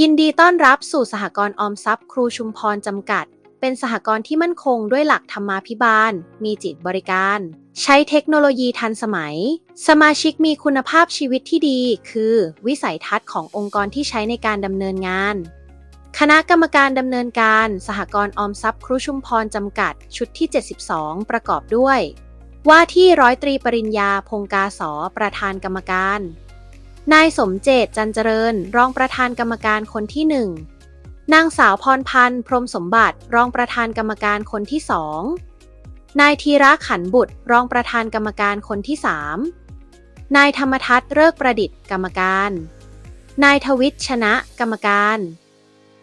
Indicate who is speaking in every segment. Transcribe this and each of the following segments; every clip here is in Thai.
Speaker 1: ยินดีต้อนรับสู่สหกรณ์ออมทรัพย์ครูชุมพรจำกัด เป็นสหกรณ์ที่มั่นคงด้วยหลักธรรมาภิบาล มีจิตบริการ ใช้เทคโนโลยีทันสมัย สมาชิกมีคุณภาพชีวิตที่ดี คือ วิสัยทัศน์ขององค์กรที่ใช้ในการดำเนินงาน คณะกรรมการดำเนินการ สหกรณ์ออมทรัพย์ครูชุมพรจำกัด ชุดที่ 72 ประกอบด้วย ว่าที่ร้อยตรีปริญญาพงกาสอประธานกรรมการ นายสมเจตจันเจริญ รองประธานกรรมการคนที่หนึ่งนางสาวพรพันธ์พรมสมบัติรองประธานกรรมการคนที่สองนายธีระขันบุตร รองประธานกรรมการคนที่สามนายธรรมทัศน์เลิกประดิษฐ์กรรมการ นายทวิชชนะกรรมการ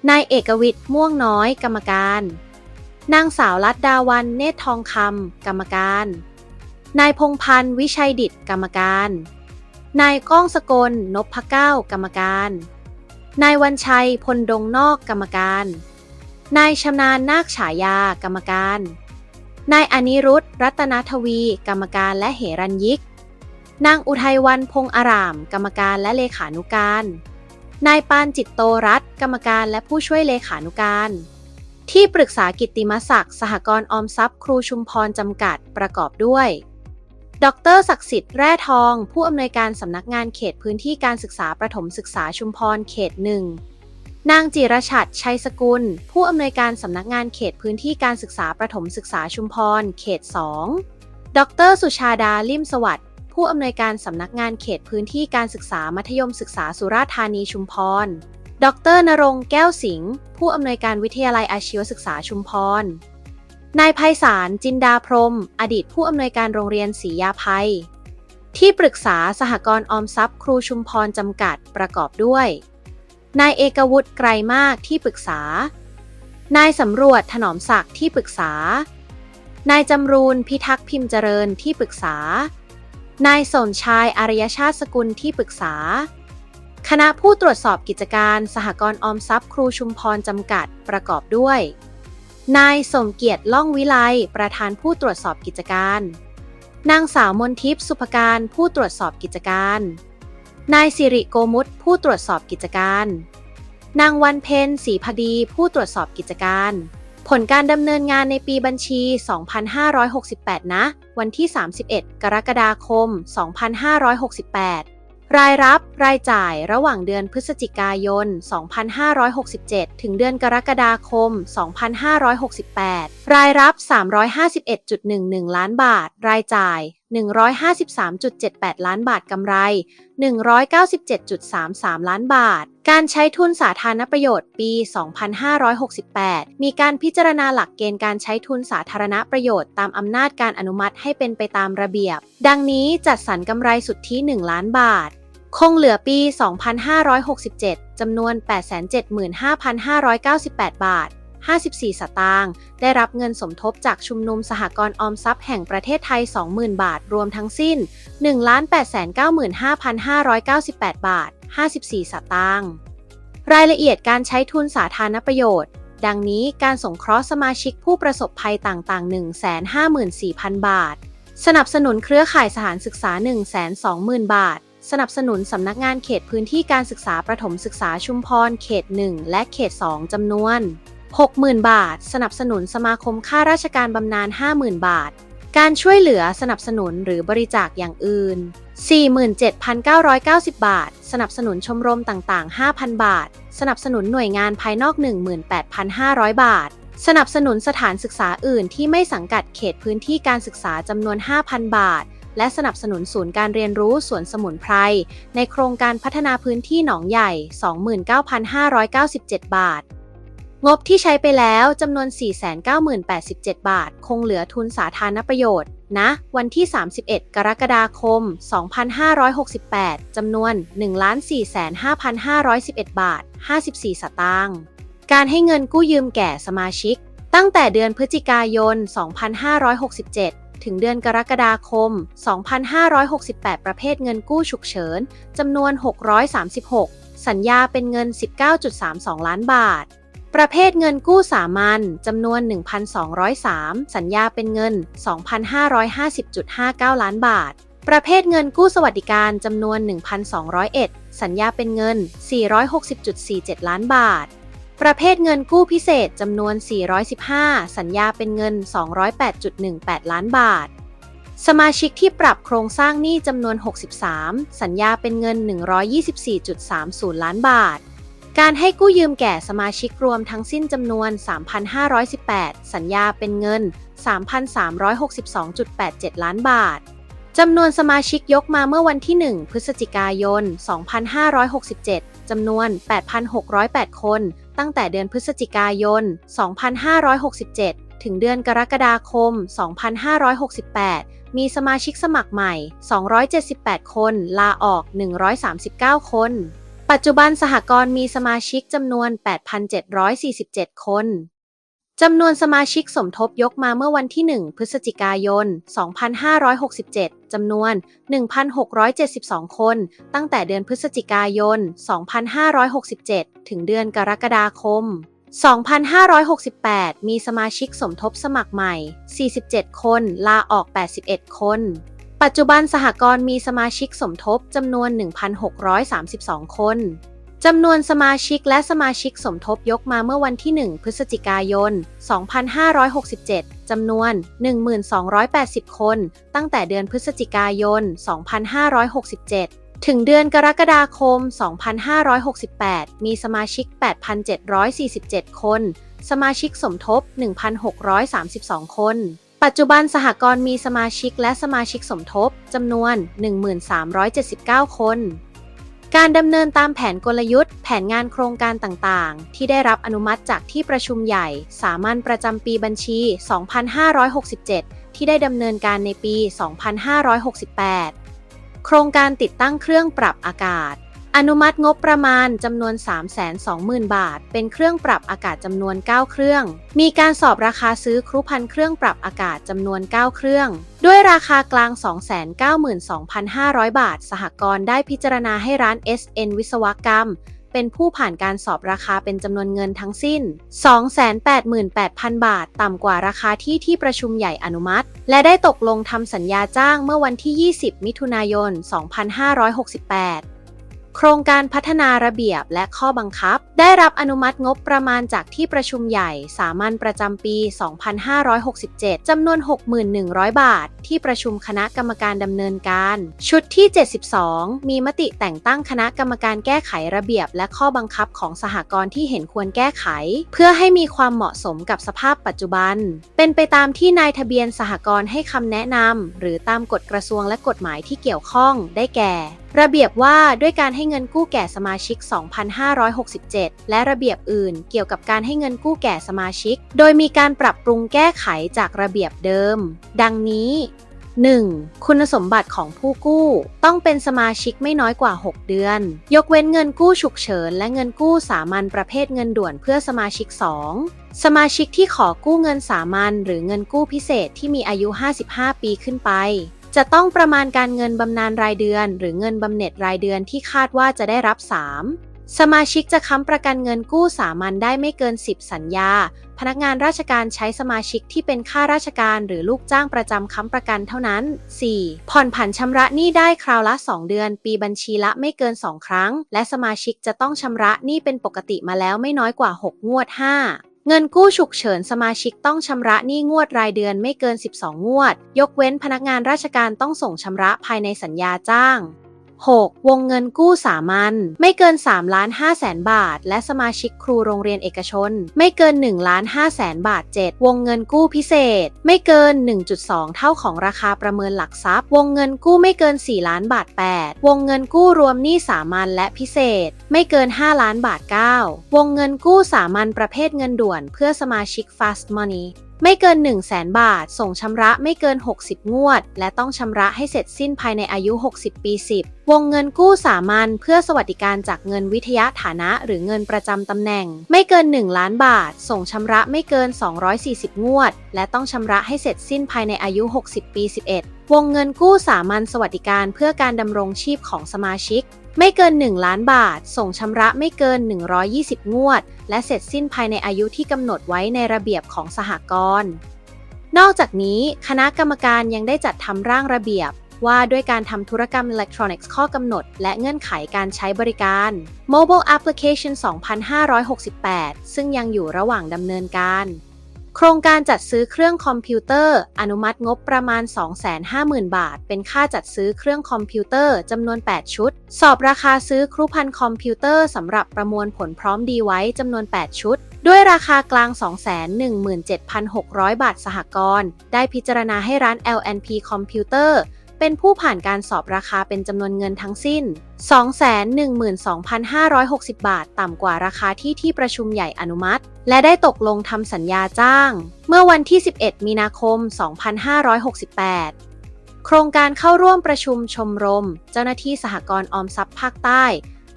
Speaker 1: นายเอกวิทย์ม่วงน้อยกรรมการ นางสาวรัตดาวันเนตรทองคำกรรมการ นายพงพันธ์วิชัยดิตกรรมการ นายก้องสกลนพเก้ากรรมการ นายวันชัยพลดงนอกกรรมการ นายชำนาญนาคฉายากรรมการ นายอนิรุธรัตนทวี กรรมการและเหรัญยิก นางอุทัยวันพงอาราม กรรมการและเลขานุการ นายปานจิตโตรัตกรรมการและผู้ช่วยเลขานุการ ที่ปรึกษากิตติมศักดิ์สหกรณ์ออมทรัพย์ครูชุมพรจำกัดประกอบด้วย ดรศักดิ์สิทธิ์แร่ทอง ผู้อำนวยการสำนักงานเขตพื้นที่การศึกษาประถมศึกษาชุมพรเขตหนึ่งนางจิรชัดชัยสกุล ผู้อำนวยการสำนักงานเขตพื้นที่การศึกษาประถมศึกษาชุมพรเขต 2 ดร สุชาดาลิมสวัสดิ์ ผู้อำนวยการสำนักงานเขตพื้นที่การศึกษามัธยมศึกษาสุราษฎร์ธานีชุมพร ดรนรงค์แก้วสิงห์ ผู้อำนวยการวิทยาลัยอาชีวศึกษาชุมพร นายไพศาลจินดาพรม อดีตผู้อำนวยการโรงเรียนศรียาภัย ที่ปรึกษาสหกรณ์ออมทรัพย์ ครูชุมพรจำกัดประกอบด้วย นายเอกวุฒิไกรมากที่ปรึกษา นายสำรวจถนอมศักดิ์ที่ปรึกษา นายจำรูนพิทักษ์พิมพ์เจริญที่ปรึกษา นายสนชายอารยชาติสกุลที่ปรึกษา คณะผู้ตรวจสอบกิจการสหกรณ์ออมทรัพย์ ครูชุมพรจำกัดประกอบด้วย นายสมเกียรติล่องวิไลประธานผู้ตรวจสอบกิจการ นางสาวมนทิพย์สุภการผู้ตรวจสอบกิจการ นายสิริโกมุตผู้ตรวจสอบกิจการ นางวันเพ็ญศรีพดีผู้ตรวจสอบกิจการ ผลการดำเนินงานในปีบัญชี 2568 นะ วันที่ 31 กรกฎาคม 2568 รายรับรายจ่ายระหว่างเดือนพฤศจิกายน 2567 ถึงเดือนกรกฎาคม 2568 รายรับ 351.11 ล้านบาท รายจ่าย 153.78 ล้านบาทกำไร 197.33 ล้านบาท การใช้ทุนสาธารณประโยชน์ปี 2568 มีการพิจารณาหลักเกณฑ์การใช้ทุนสาธารณประโยชน์ตามอำนาจการอนุมัติให้เป็นไปตามระเบียบ ดังนี้จัดสรรกำไรสุทธิ 1 ล้านบาท คงเหลือปี 2567 จำนวน 875,598 บาท 54 สตางค์ ได้รับเงินสมทบจากชุมนุมสหกรณ์ออมทรัพย์แห่งประเทศไทย 20,000 บาท รวมทั้งสิ้น 1,895,598 บาท 54 สตางค์ รายละเอียดการใช้ทุนสาธารณประโยชน์ ดังนี้การสงเคราะห์สมาชิกผู้ประสบภัยต่างๆ 154,000 บาท สนับสนุนเครือข่ายสถานศึกษา 120,000 บาท สนับสนุนสำนักงานเขตพื้นที่การศึกษาประถมศึกษาชุมพรเขต 1 และเขต 2จำนวน 60,000 บาท สนับสนุนสมาคมข้าราชการบำนาญ 50,000 บาท การช่วยเหลือสนับสนุนหรือบริจาคอย่างอื่น 47,990 บาท สนับสนุนชมรมต่างๆ 5,000 บาท สนับสนุนหน่วยงานภายนอก 18,500 บาท สนับสนุนสถานศึกษาอื่นที่ไม่สังกัดเขตพื้นที่การศึกษาจำนวน 5,000 บาท และสนับสนุนศูนย์การเรียนรู้สวนสมุนไพร ในโครงการพัฒนาพื้นที่หนองใหญ่ 29,597 บาท งบที่ใช้ไปแล้วจำนวน 490,087 บาท คงเหลือทุนสาธารณประโยชน์ นะ วันที่ 31 กรกฎาคม 2568 จำนวน 1,455,511 บาท 54 สตางค์การให้เงินกู้ยืมแก่สมาชิก ตั้งแต่เดือนพฤศจิกายน 2567 ถึงเดือนกรกฎาคม 2568 ประเภทเงินกู้ฉุกเฉินจำนวน 636 สัญญาเป็นเงิน 19.32 ล้านบาท ประเภทเงินกู้สามัญจำนวน 1,203 สัญญาเป็นเงิน 2,550.59 ล้านบาท ประเภทเงินกู้สวัสดิการจำนวน 1,201 สัญญาเป็นเงิน 460.47 ล้านบาท ประเภทเงินกู้พิเศษจำนวน 415 สัญญาเป็นเงิน 208.18 ล้านบาท สมาชิกที่ปรับโครงสร้างหนี้จำนวน 63 สัญญาเป็นเงิน 124.30 ล้านบาท การให้กู้ยืมแก่สมาชิกรวมทั้งสิ้นจำนวน 3,518 สัญญาเป็นเงิน 3,362.87 ล้านบาทจำนวนสมาชิกยกมาเมื่อวันที่ 1 พฤศจิกายน 2567 จำนวน 8,608 คน ตั้งแต่เดือนพฤศจิกายน 2567 ถึงเดือนกรกฎาคม 2568 มีสมาชิกสมัครใหม่ 278 คน ลาออก 139 คน ปัจจุบันสหกรณ์มีสมาชิกจำนวน 8,747 คน จำนวนสมาชิกสมทบยกมาเมื่อวันที่ 1 พฤศจิกายน 2567 จำนวน 1,672 คน ตั้งแต่เดือนพฤศจิกายน 2567 ถึงเดือนกรกฎาคม 2568 มีสมาชิกสมทบสมัครใหม่ 47 คน ลาออก 81 คน ปัจจุบันสหกรณ์มีสมาชิกสมทบจำนวน 1,632 คน จำนวนสมาชิกและสมาชิกสมทบยกมาเมื่อวันที่ 1 พฤศจิกายน 2567 จำนวน 1,280 คน ตั้งแต่เดือนพฤศจิกายน 2567 ถึงเดือนกรกฎาคม 2568 มีสมาชิก 8,747 คน สมาชิกสมทบ 1,632 คนปัจจุบันสหกรณ์มีสมาชิกและสมาชิกสมทบจำนวน 1,379 คน การดำเนินตามแผนกลยุทธ์ แผนงานโครงการต่างๆ ที่ได้รับอนุมัติจากที่ประชุมใหญ่ สามัญประจำปีบัญชี 2567 ที่ได้ดำเนินการในปี 2568 โครงการติดตั้งเครื่องปรับอากาศ อนุมัติงบประมาณจำนวน 320,000 บาท เป็นเครื่องปรับอากาศจำนวน 9 เครื่อง มีการสอบราคาซื้อครุพันเครื่องปรับอากาศจำนวน 9 เครื่อง ด้วยราคากลาง 292,500 บาท สหกรณ์ได้พิจารณาให้ร้าน SN วิศวกรรม เป็นผู้ผ่านการสอบราคาเป็นจำนวนเงินทั้งสิ้น 288,000 บาท ต่ำกว่าราคาที่ที่ประชุมใหญ่อนุมัติ และได้ตกลงทำสัญญาจ้างเมื่อวันที่ 20 มิถุนายน 2568 โครงการพัฒนาระเบียบและข้อบังคับ ได้รับอนุมัติงบประมาณจากที่ประชุมใหญ่สามัญประจำปี 2567 จำนวน 61,100 บาท ที่ประชุมคณะกรรมการดำเนินการ ชุดที่ 72 มีมติแต่งตั้งคณะกรรมการแก้ไขระเบียบ และข้อบังคับของสหกรณ์ที่เห็นควรแก้ไข เพื่อให้มีความเหมาะสมกับสภาพปัจจุบัน เป็นไปตามที่นายทะเบียนสหกรณ์ให้คำแนะนำหรือตามกฎกระทรวงและกฎหมายที่เกี่ยวข้องได้แก่ ระเบียบว่าด้วยการให้เงินกู้แก่สมาชิก 2,567 และระเบียบอื่น เกี่ยวกับการให้เงินกู้แก่สมาชิก โดยมีการปรับปรุงแก้ไขจากระเบียบเดิม ดังนี้ 1. คุณสมบัติของผู้กู้ ต้องเป็นสมาชิกไม่น้อยกว่า 6 เดือน ยกเว้นเงินกู้ฉุกเฉิน และเงินกู้สามัญประเภทเงินด่วนเพื่อสมาชิก 2. สมาชิกที่ขอกู้เงินสามัญหรือเงินกู้พิเศษที่มีอายุ 55 ปีขึ้นไป จะต้องประมาณการเงินบำนาญรายเดือน หรือเงินบำเหน็จรายเดือนที่คาดว่าจะได้รับ 3. สมาชิกจะค้ำประกันเงินกู้สามัญได้ไม่เกิน 10 สัญญา พนักงานราชการใช้สมาชิกที่เป็นข้าราชการหรือลูกจ้างประจำค้ำประกันเท่านั้น 4. ผ่อนผันชำระหนี้ได้คราวละ 2 เดือน ปีบัญชีละไม่เกิน 2 ครั้ง และสมาชิกจะต้องชำระหนี้เป็นปกติมาแล้วไม่น้อยกว่า 6 งวด 5. เงินกู้ฉุกเฉินสมาชิกต้องชำระหนี้งวดรายเดือนไม่เกิน 12 งวด ยกเว้นพนักงานราชการต้องส่งชำระภายในสัญญาจ้าง 6. วงเงินกู้สามัญไม่เกิน3ล้าน5แสนบาท และสมาชิกครูโรงเรียนเอกชน ไม่เกิน1ล้าน5แสนบาท 7. วงเงินกู้พิเศษ ไม่เกิน 1.2 เท่าของราคาประเมินหลักทรัพย์ วงเงินกู้ไม่เกิน 4 ล้านบาท 8. วงเงินกู้รวมหนี้สามัญและพิเศษ ไม่เกิน 5 ล้านบาท 9. วงเงินกู้สามัญประเภทเงินด่วนเพื่อสมาชิก Fast Money ไม่เกิน 1 0 0 0 0แสนบาท ส่งชำระไม่เกิน 60 งวด และต้องชำระให้เสร็จสิ้นภายในอายุ 60 ปี 10 วงเงินกู้สามัญเพื่อสวัสดิการจากเงินวิทยาฐานะ หรือเงินประจำตำแหน่ง ไม่เกิน 1 ล้านบาท ส่งชำระไม่เกิน 240 งวด และต้องชำระให้เสร็จสิ้นภายในอายุ 60 ปี 11 วงเงินกู้สามัญสวัสดิการเพื่อการดำรงชีพของสมาชิก ไม่เกิน 1 ล้านบาท ส่งชำระไม่เกิน 120 งวด และเสร็จสิ้นภายในอายุที่กำหนดไว้ในระเบียบของสหกรณ์นอกจากนี้คณะกรรมการยังได้จัดทำร่างระเบียบว่าด้วยการทำธุรกรรมอิเล็กทรอนิกส์ข้อกำหนด และเงื่อนไขการใช้บริการ Mobile Application 2568 ซึ่งยังอยู่ระหว่างดำเนินการ โครงการจัดซื้อเครื่องคอมพิวเตอร์ อนุมัติงบประมาณ 250,000 บาท เป็นค่าจัดซื้อเครื่องคอมพิวเตอร์จำนวน 8 ชุด สอบราคาซื้อครุพันธ์คอมพิวเตอร์สำหรับประมวลผลพร้อมดีไว้จำนวน 8 ชุด ด้วยราคากลาง 217,600 บาทสหกรณ์ได้พิจารณาให้ร้าน LNP Computer เเป็นผู้ผ่านการสอบราคาเป็นจำนวนเงินทั้งสิ้น 212,560 บาท ต่ำกว่าราคาที่ที่ประชุมใหญ่อนุมัติ และได้ตกลงทำสัญญาจ้าง เมื่อวันที่ 11 มีนาคม 2568โครงการเข้าร่วมประชุมชมรม เจ้าหน้าที่สหกรณ์ออมทรัพย์ภาคใต้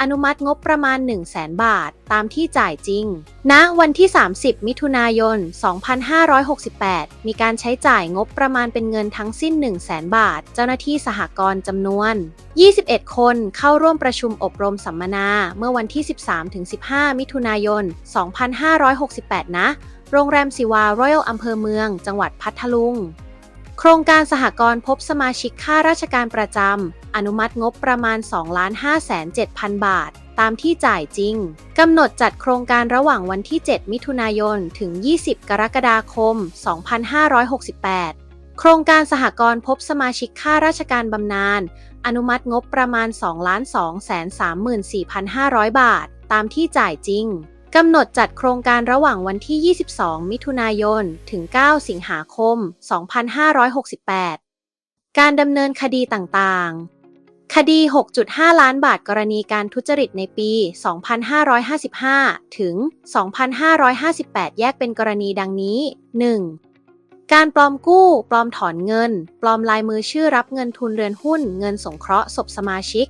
Speaker 1: อนุมัติงบประมาณ 1 0 0 0 0แบาท ตามที่จ่ายจริงณวันที่ 30 มิถุนายน 2568 มีการใช้จ่ายงบประมาณเป็นเงินทั้งสิ้น 1 0 0 0 0แบาท เจ้าหน้าที่สหกรณ์จำนวน 21 คนเข้าร่วมประชุมอบรมสัมมนาเมื่อวันที่ 13-15 มิถุนายน 2568 นะ โรงแรมสิวา รอยัลอำเภอเมือง จังหวัดพัทลุง โครงการสหกรณ์พบสมาชิกข้าราชการประจำ อนุมัติงบประมาณ 2,507,000 บาท ตามที่จ่ายจริง กำหนดจัดโครงการระหว่างวันที่ 7 มิถุนายน ถึง 20 กรกฎาคม 2568 โครงการสหกรณ์พบสมาชิกข้าราชการบำนาญ อนุมัติงบประมาณ 2,234,500 บาท ตามที่จ่ายจริง กำหนดจัดโครงการระหว่างวันที่ 22 มิถุนายน ถึง 9 สิงหาคม 2568 การดำเนินคดีต่างๆ คดี 6.5 ล้านบาทกรณีการทุจริตในปี 2555 ถึง 2558 แยกเป็นกรณีดังนี้ 1. การปลอมกู้ ปลอมถอนเงิน ปลอมลายมือชื่อรับเงินทุนเรือนหุ้น เงินสงเคราะห์ศพสมาชิก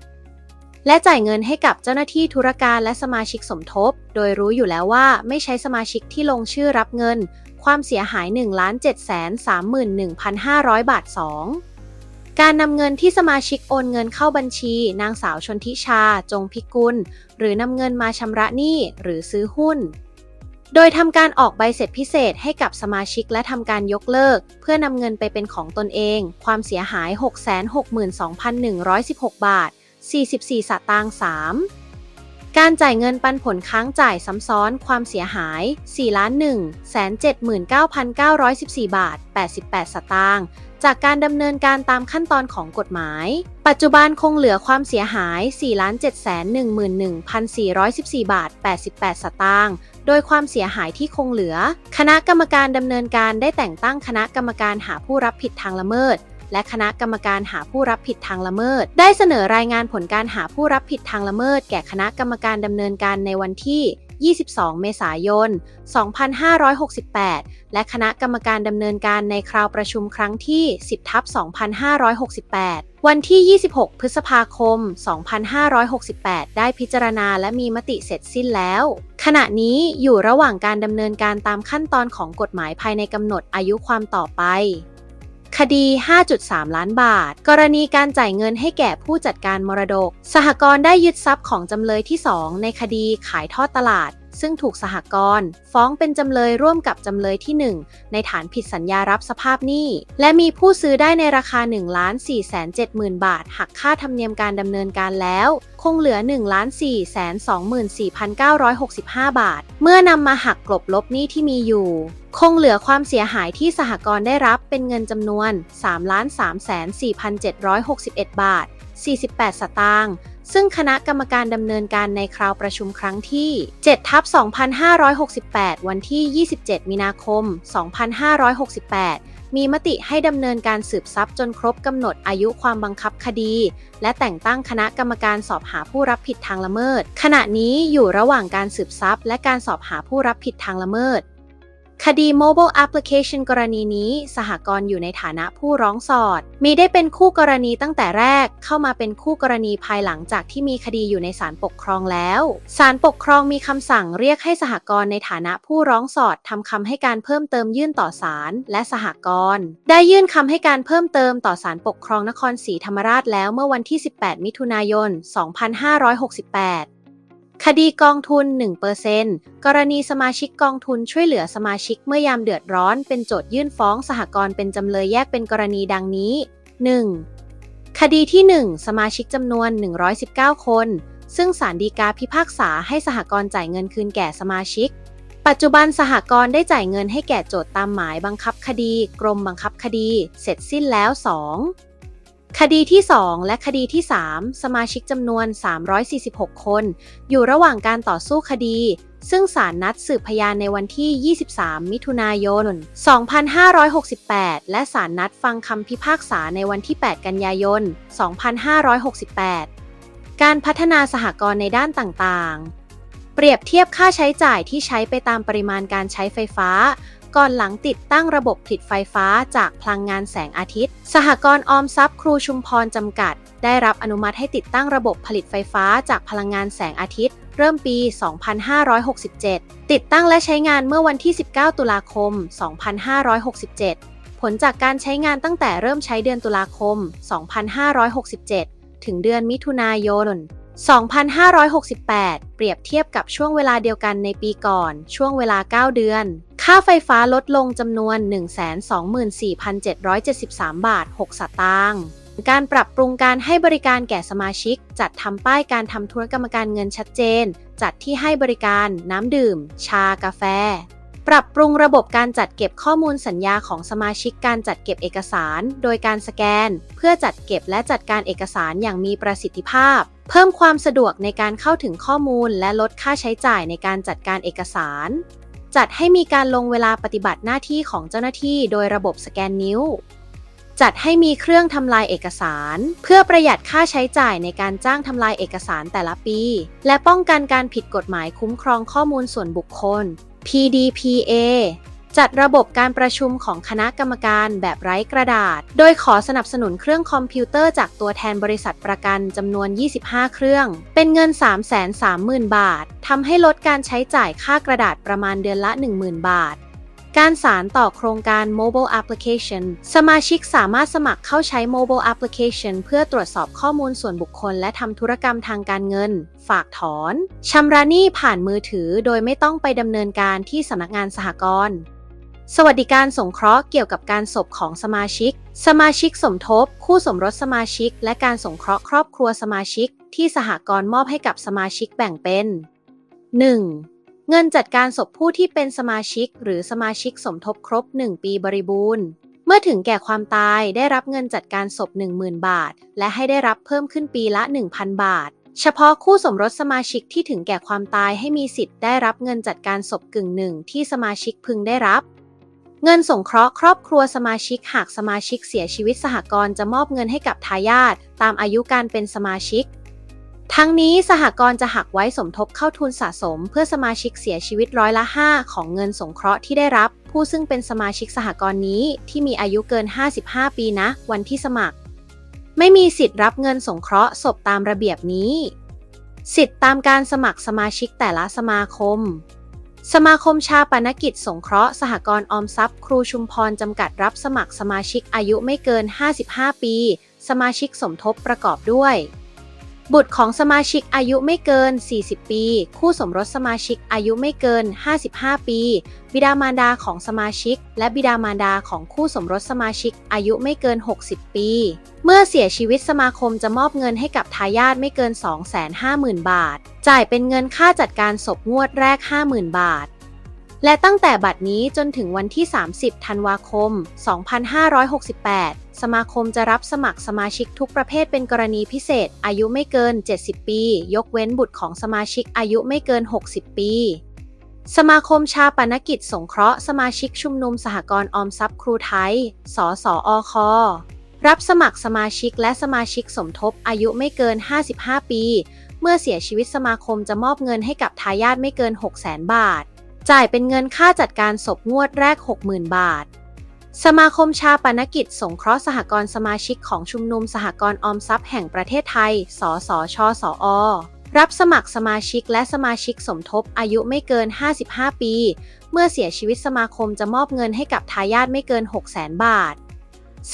Speaker 1: และจ่ายเงินให้กับเจ้าหน้าที่ธุรการและสมาชิกสมทบ โดยรู้อยู่แล้วว่าไม่ใช้สมาชิกที่ลงชื่อรับเงิน ความเสียหาย 1 7 3 1 5 0 0 บาท 2. การนำเงินที่สมาชิกโอนเงินเข้าบัญชี นางสาวชนทิชา จงพิกุล หรือนำเงินมาชำระหนี้หรือซื้อหุ้นโดยทำการออกใบเสร็จพิเศษให้กับสมาชิกและทำการยกเลิก เพื่อนำเงินไปเป็นของตนเอง ความเสียหาย 662,116 บาท 44 สตางค์3การจ่ายเงินปันผลค้างจ่ายซ้ำซ้อนความเสียหาย 4 ล้าน1 79,914 บาท 88 สตางค์จากการดำเนินการตามขั้นตอนของกฎหมาย ปัจจุบันคงเหลือความเสียหาย 4 7 1 1 414 บาท 88 สตางค์ โดยความเสียหายที่คงเหลือ คณะกรรมการดำเนินการได้แต่งตั้งคณะกรรมการหาผู้รับผิดทางละเมิด และคณะกรรมการหาผู้รับผิดทางละเมิด ได้เสนอรายงานผลการหาผู้รับผิดทางละเมิด แก่คณะกรรมการดำเนินการในวันที่ 22 เมษายน 2568 และคณะกรรมการดำเนินการในคราวประชุมครั้งที่ 10ทับ2568วันที่ 26 พฤษภาคม 2568 ได้พิจารณาและมีมติเสร็จสิ้นแล้ว ขณะนี้อยู่ระหว่างการดำเนินการตามขั้นตอนของกฎหมายภายในกำหนดอายุความต่อไป คดี 5.3 ล้านบาท กรณีการจ่ายเงินให้แก่ผู้จัดการมรดก สหกรณ์ได้ยึดทรัพย์ของจำเลยที่ 2 ในคดีขายทอดตลาด ซึ่งถูกสหกรณ์ฟ้องเป็นจำเลยร่วมกับจำเลยที่ 1 ในฐานผิดสัญญารับสภาพหนี้ และมีผู้ซื้อได้ในราคา 1 4 7 0 0 0 0 บาท หักค่าธรรมเนียมการดำเนินการแล้ว คงเหลือ 1 4 2 4 9 6 5 บาท เมื่อนำมาหักกลบลบหนี้ที่มีอยู่ คงเหลือความเสียหายที่สหกรณ์ได้รับเป็นเงินจำนวน 3 3 4 7 6 1 บาท 48 สตางค์ ซึ่งคณะกรรมการดำเนินการในคราวประชุมครั้งที่ 7 ทับ 2568 วันที่ 27 มีนาคม 2568 มีมติให้ดำเนินการสืบทรัพย์จนครบกำหนดอายุความบังคับคดี และแต่งตั้งคณะกรรมการสอบหาผู้รับผิดทางละเมิด ขณะนี้อยู่ระหว่างการสืบทรัพย์ และการสอบหาผู้รับผิดทางละเมิด คดี Mobile Application กรณีนี้ สหกรณ์อยู่ในฐานะผู้ร้องสอด มีได้เป็นคู่กรณีตั้งแต่แรก เข้ามาเป็นคู่กรณีภายหลังจากที่มีคดีอยู่ในศาลปกครองแล้วศาลปกครองมีคำสั่งเรียกให้สหกรณ์ในฐานะผู้ร้องสอดทำคำให้การเพิ่มเติมยื่นต่อศาลและสหกรณ์ได้ยื่นคำให้การเพิ่มเติมต่อศาลปกครองนครศรีธรรมราชแล้วเมื่อวันที่ 18 มิถุนายน 2568 คดีกองทุน 1%กรณีสมาชิกกองทุนช่วยเหลือสมาชิกเมื่อยามเดือดร้อน เป็นโจทยื่นฟ้องสหกรณ์เป็นจำเลยแยกเป็นกรณีดังนี้ 1. คดีที่ 1 สมาชิกจำนวน 119 คน ซึ่งศาลฎีกาพิพากษาให้สหกรณ์จ่ายเงินคืนแก่สมาชิก ปัจจุบันสหกรณ์ได้จ่ายเงินให้แก่โจทย์ตามหมายบังคับคดี กรมบังคับคดี เสร็จสิ้นแล้ว 2 คดีที่ 2 และคดีที่ 3 สมาชิกจำนวน 346 คน อยู่ระหว่างการต่อสู้คดี ซึ่งศาลนัดสืบพยานในวันที่ 23 มิถุนายน 2568 และศาลนัดฟังคำพิพากษาในวันที่ 8 กันยายน 2568 การพัฒนาสหกรณ์ในด้านต่างๆ เปรียบเทียบค่าใช้จ่ายที่ใช้ไปตามปริมาณการใช้ไฟฟ้า ก่อนหลังติดตั้งระบบผลิตไฟฟ้าจากพลังงานแสงอาทิตย์ สหกรณ์ออมทรัพย์ครูชุมพรจำกัด ได้รับอนุมัติให้ติดตั้งระบบผลิตไฟฟ้าจากพลังงานแสงอาทิตย์ เริ่มปี 2567 ติดตั้งและใช้งานเมื่อวันที่ 19 ตุลาคม 2567 ผลจากการใช้งานตั้งแต่เริ่มใช้เดือนตุลาคม 2567 ถึงเดือนมิถุนายน2568 เปรียบเทียบกับช่วงเวลาเดียวกันในปีก่อน ช่วงเวลา 9 เดือน ค่าไฟฟ้าลดลงจำนวน 124,773 บาท 6 สตางค์การปรับปรุงการให้บริการแก่สมาชิก จัดทำป้ายการทำธุรกรรมการเงินชัดเจน จัดที่ให้บริการน้ำดื่ม ชากาแฟ ปรับปรุงระบบการจัดเก็บข้อมูลสัญญาของสมาชิกการจัดเก็บเอกสาร โดยการสแกน เพื่อจัดเก็บและจัดการเอกสารอย่างมีประสิทธิภาพ เพิ่มความสะดวกในการเข้าถึงข้อมูล และลดค่าใช้จ่ายในการจัดการเอกสาร จัดให้มีการลงเวลาปฏิบัติหน้าที่ของเจ้าหน้าที่โดยระบบสแกนนิ้ว จัดให้มีเครื่องทำลายเอกสาร เพื่อประหยัดค่าใช้จ่ายในการจ้างทำลายเอกสารแต่ละปี และป้องกันการผิดกฎหมายคุ้มครองข้อมูลส่วนบุคคล PDPA จัดระบบการประชุมของคณะกรรมการแบบไร้กระดาษ โดยขอสนับสนุนเครื่องคอมพิวเตอร์จากตัวแทนบริษัทประกันจำนวน 25 เครื่อง เป็นเงิน 330,000 บาท ทำให้ลดการใช้จ่ายค่ากระดาษประมาณเดือนละ 10,000 บาทการสารต่อโครงการ Mobile Application สมาชิกสามารถสมัครเข้าใช้ Mobile Application เพื่อตรวจสอบข้อมูลส่วนบุคคล และทำธุรกรรมทางการเงิน ฝากถอนชำระหนี้ผ่านมือถือโดยไม่ต้องไปดำเนินการที่สำนักงานสหกรณ์ สวัสดิการสงเคราะห์เกี่ยวกับการศพของสมาชิก สมาชิกสมทบ คู่สมรสสมาชิก และการสงเคราะห์ครอบครัวสมาชิก ที่สหกรณ์มอบให้กับสมาชิกแบ่งเป็น 1. เงินจัดการศพผู้ที่เป็นสมาชิก หรือสมาชิกสมทบครบ 1 ปีบริบูรณ์ เมื่อถึงแก่ความตายได้รับเงินจัดการศพ 10,000 บาท และให้ได้รับเพิ่มขึ้นปีละ 1,000 บาท เฉพาะคู่สมรสสมาชิกที่ถึงแก่ความตายให้มีสิทธิ์ได้รับเงินจัดการศพกึ่งหนึ่งที่สมาชิกพึงได้รับ เงินสงเคราะห์ครอบครัวสมาชิกหากสมาชิกเสียชีวิตสหกรณ์จะมอบเงินให้กับทายาทตามอายุการเป็นสมาชิก ทั้งนี้สหกรณ์จะหักไว้สมทบเข้าทุนสะสม เพื่อสมาชิกเสียชีวิตร้อยละ 5 ของเงินสงเคราะห์ที่ได้รับ ผู้ซึ่งเป็นสมาชิกสหกรณ์นี้ที่มีอายุเกิน 55 ปีนะ วันที่สมัคร ไม่มีสิทธิ์รับเงินสงเคราะห์ศพตามระเบียบนี้ สิทธิ์ตามการสมัครสมาชิกแต่ละสมาคม สมาคมชาปนกิจสงเคราะห์ สหกรณ์ออมทรัพย์ ครูชุมพรจำกัดรับสมัครสมาชิกอายุไม่เกิน 55 ปี สมาชิกสมทบประกอบด้วย บุตรของสมาชิกอายุไม่เกิน 40 ปี คู่สมรสสมาชิกอายุไม่เกิน 55 ปี บิดามารดาของสมาชิก และบิดามารดาของคู่สมรสสมาชิกอายุไม่เกิน 60 ปี เมื่อเสียชีวิตสมาคมจะมอบเงินให้กับทายาทไม่เกิน 250,000 บาท จ่ายเป็นเงินค่าจัดการศพงวดแรก 50,000 บาท และตั้งแต่บัดนี้จนถึงวันที่ 30 ธันวาคม 2568 สมาคมจะรับสมัครสมาชิกทุกประเภทเป็นกรณีพิเศษ อายุไม่เกิน 70 ปี ยกเว้นบุตรของสมาชิกอายุไม่เกิน 60 ปี สมาคมชาปนกิจสงเคราะห์สมาชิกชุมนุมสหกรณ์ออมทรัพย์ครูไทย สสอครับสมัครสมาชิกและสมาชิกสมทบอายุไม่เกิน 55 ปี เมื่อเสียชีวิตสมาคมจะมอบเงินให้กับทายาทไม่เกิน 600,000 บาท จ่ายเป็นเงินค่าจัดการศพงวดแรก 60,000 บาท สมาคมชาปนกิจ สงเคราะห์สหกรณ์สมาชิกของชุมนุมสหกรณ์ออมทรัพย์แห่งประเทศไทย สสชสอรับสมัครสมาชิกและสมาชิกสมทบอายุไม่เกิน 55 ปี เมื่อเสียชีวิตสมาคมจะมอบเงินให้กับทายาทไม่เกิน 600,000 บาท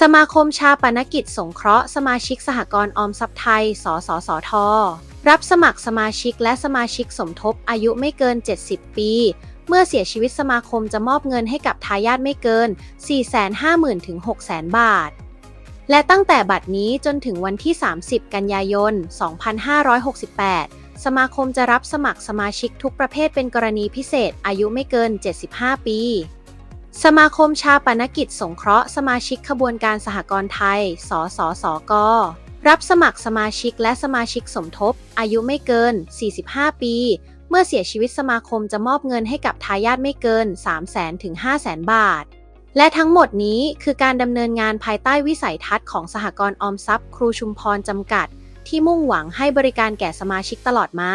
Speaker 1: สมาคมชาปนกิจ สงเคราะห์สมาชิกสหกรณ์ออมทรัพย์ไทย สสสท รับสมัครสมาชิกและสมาชิกสมทบอายุไม่เกิน 70 ปี เมื่อเสียชีวิตสมาคมจะมอบเงินให้กับทายาทไม่เกิน 450,000ถึง600,000 บาท และตั้งแต่บัดนี้จนถึงวันที่ 30 กันยายน 2568 สมาคมจะรับสมัครสมาชิกทุกประเภทเป็นกรณีพิเศษ อายุไม่เกิน 75 ปี สมาคมชาปนกิจสงเคราะห์สมาชิกขบวนการสหกรณ์ไทย สสสก รับสมัครสมาชิกและสมาชิกสมทบ อายุไม่เกิน 45 ปี เมื่อเสียชีวิตสมาคมจะมอบเงินให้กับทายาทไม่เกิน 3 0 0 0 0 0 ถึง5 0 0 0 0 บาท และทั้งหมดนี้คือการดำเนินงานภายใต้วิสัยทัศน์ของสหกรณ์ออมทรัพย์ ครูชุมพรจำกัด ที่มุ่งหวังให้บริการแก่สมาชิกตลอดมา